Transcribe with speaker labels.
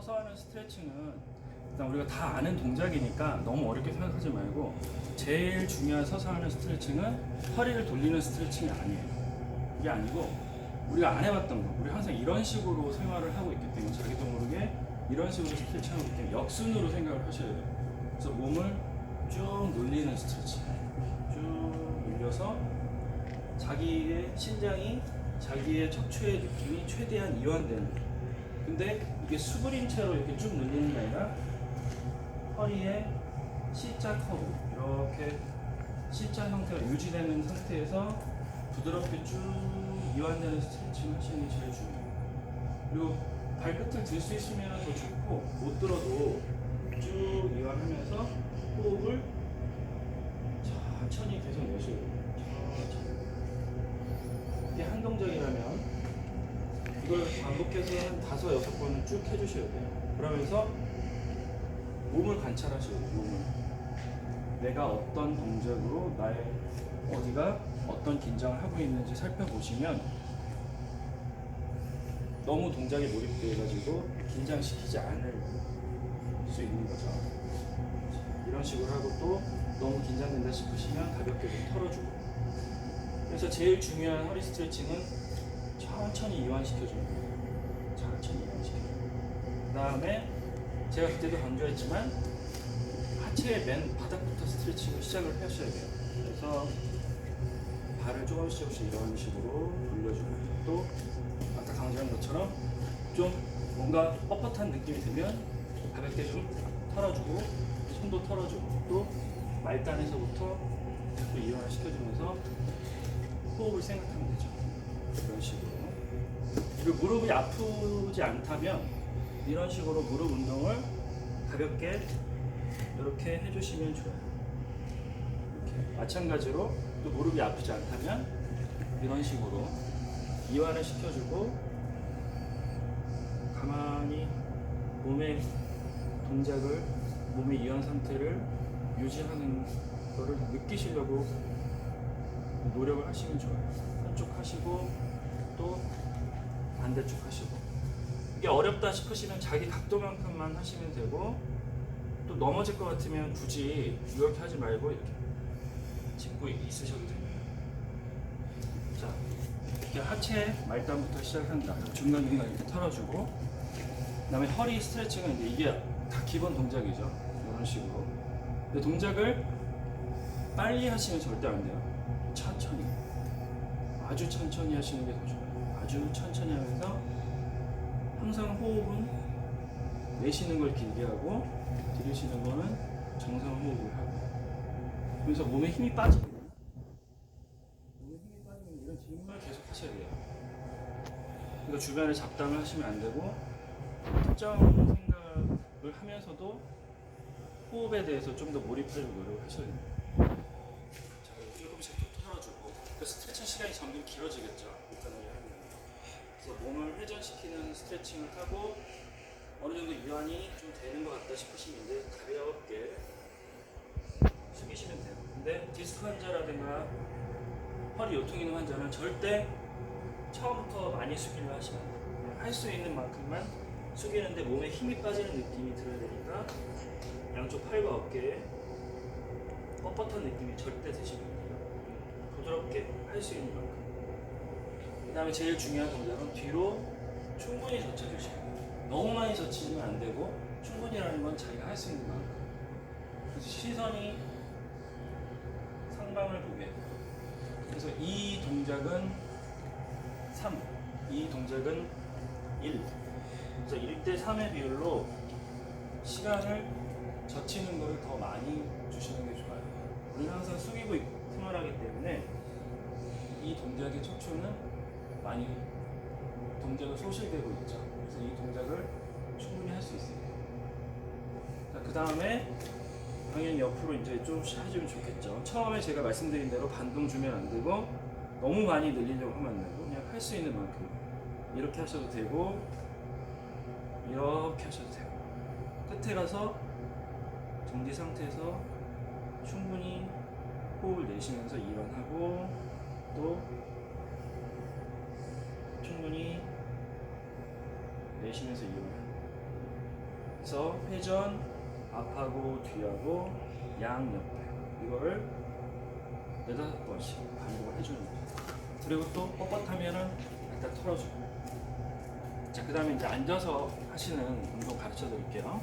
Speaker 1: 서서 하는 스트레칭은 일단 우리가 다 아는 동작이니까 너무 어렵게 생각하지 말고 제일 중요한 서서 하는 스트레칭은 허리를 돌리는 스트레칭이 아니에요. 이게 아니고 우리가 안 해봤던 거. 우리 항상 이런 식으로 생활을 하고 있기 때문에 자기도 모르게 이런 식으로 스트레칭 하고 있기 때문에 역순으로 생각을 하셔야 돼요. 그래서 몸을 쭉 늘리는 스트레칭. 쭉 늘려서 자기의 신장이 자기의 척추의 느낌이 최대한 이완되는. 근데 이게 수그린 채로 이렇게 쭉 늘리는 게 아니라 허리에 C자 커브 이렇게 C자 형태가 유지되는 상태에서 부드럽게 쭉 이완되는 스트레칭 하시는 게 제일 중요해요. 그리고 발끝을 들 수 있으면 더 좋고 못 들어도 쭉 이완하면서 호흡을 천천히 계속 내쉬어 이걸 반복해서 한 다섯 여섯 번을 쭉 해주셔야 돼요. 그러면서 몸을 관찰하셔야 돼요. 몸을. 내가 어떤 동작으로 나의 어디가 어떤 긴장을 하고 있는지 살펴보시면 너무 동작에 몰입돼가지고 긴장시키지 않을 수 있는 거죠. 이런 식으로 하고 또 너무 긴장된다 싶으시면 가볍게 좀 털어주고. 그래서 제일 중요한 허리 스트레칭은 천천히 이완시켜주는 거예요. 천천히 이완시켜주는 그 다음에 제가 그때도 강조했지만 하체의 맨 바닥부터 스트레칭을 시작을 하셔야 돼요. 그래서 발을 조금씩 조금씩 이런 식으로 돌려주고 또 아까 강조한 것처럼 좀 뭔가 뻣뻣한 느낌이 들면 가볍게 좀 털어주고 손도 털어주고 또 말단에서부터 자꾸 이완을 시켜주면서 호흡을 생각하면 되죠. 이런 식으로. 그리고 무릎이 아프지 않다면 이런 식으로 무릎 운동을 가볍게 이렇게 해주시면 좋아요. 이렇게. 마찬가지로 또 무릎이 아프지 않다면 이런 식으로 이완을 시켜주고 가만히 몸의 동작을 몸의 이완 상태를 유지하는 거를 느끼시려고 노력을 하시면 좋아요. 한쪽 하시고 또 반대쪽 하시고 이게 어렵다 싶으시면 자기 각도만큼만 하시면 되고 또 넘어질 것 같으면 굳이 이렇게 하지 말고 이렇게 짚고 있으셔도 됩니다. 자, 이렇게 하체 말단부터 시작한다. 중간 중간 이렇게 털어주고 그다음에 허리 스트레칭은 이제 이게 다 기본 동작이죠. 이런 식으로. 근데 동작을 빨리 하시면 절대 안 돼요. 천천히. 아주 천천히 하시는 게 더 좋아요. 아주 천천히 하면서 항상 호흡은 내쉬는 걸 길게 하고 들이쉬는 거는 정상 호흡을 하고 그래서 몸에 힘이 빠지면 몸에 힘이 빠지면 이런 질문을 계속 하셔야 돼요. 그러니까 주변에 잡담을 하시면 안 되고 특정 생각을 하면서도 호흡에 대해서 좀 더 몰입하려고 노력을 하셔야 돼요. 자, 조금씩 또 털어주고 그 스트레칭 시간이 점점 길어지겠죠. 간단하게 하면. 그래서 몸을 회전시키는 스트레칭을 하고 어느 정도 이완이 좀 되는 것 같다 싶으시면 이제 가볍게 숙이시면 돼요. 근데 디스크 환자라든가 허리 요통 있는 환자는 절대 처음부터 많이 숙이려 하시면 안 돼요. 할 수 있는 만큼만 숙이는데 몸에 힘이 빠지는 느낌이 들어야 되니까 양쪽 팔과 어깨에 뻣뻣한 느낌이 절대 드시면 안 돼요. 부드럽게 할 수 있는 만큼. 그 다음에 제일 중요한 동작은 뒤로 충분히 젖혀주시고 너무 많이 젖히면 안 되고 충분히라는 건 자기가 할 수 있는 만큼. 그래서 시선이 상방을 보게. 그래서 이 동작은 3, 이 동작은 1. 그래서 1대 3의 비율로 시간을 젖히는 걸더 많이 주시는 게 좋아요. 우리는 항상 숙이고 있- 생활하기 때문에 이 동작의 척추는 많이 동작을 소실되고 있죠. 그래서 이 동작을 충분히 할 수 있어요. 그 다음에 당연히 옆으로 이제 조금씩 해주면 좋겠죠. 처음에 제가 말씀드린 대로 반동 주면 안 되고 너무 많이 늘리려고 하면 안 되고 그냥 할 수 있는 만큼 이렇게 하셔도 되고 이렇게 하셔도 되고 끝에 가서 정지 상태에서 충분히 호흡을 내쉬면서 이완하고 또 충분히 내쉬면서 이완하고 그래서 회전 앞하고 뒤하고 양 옆에 이거를 네다섯 번씩 반복을 해주는 거예요. 그리고 또 뻣뻣하면은 일단 털어주고. 자, 그 다음에 이제 앉아서 하시는 운동 가르쳐 드릴게요.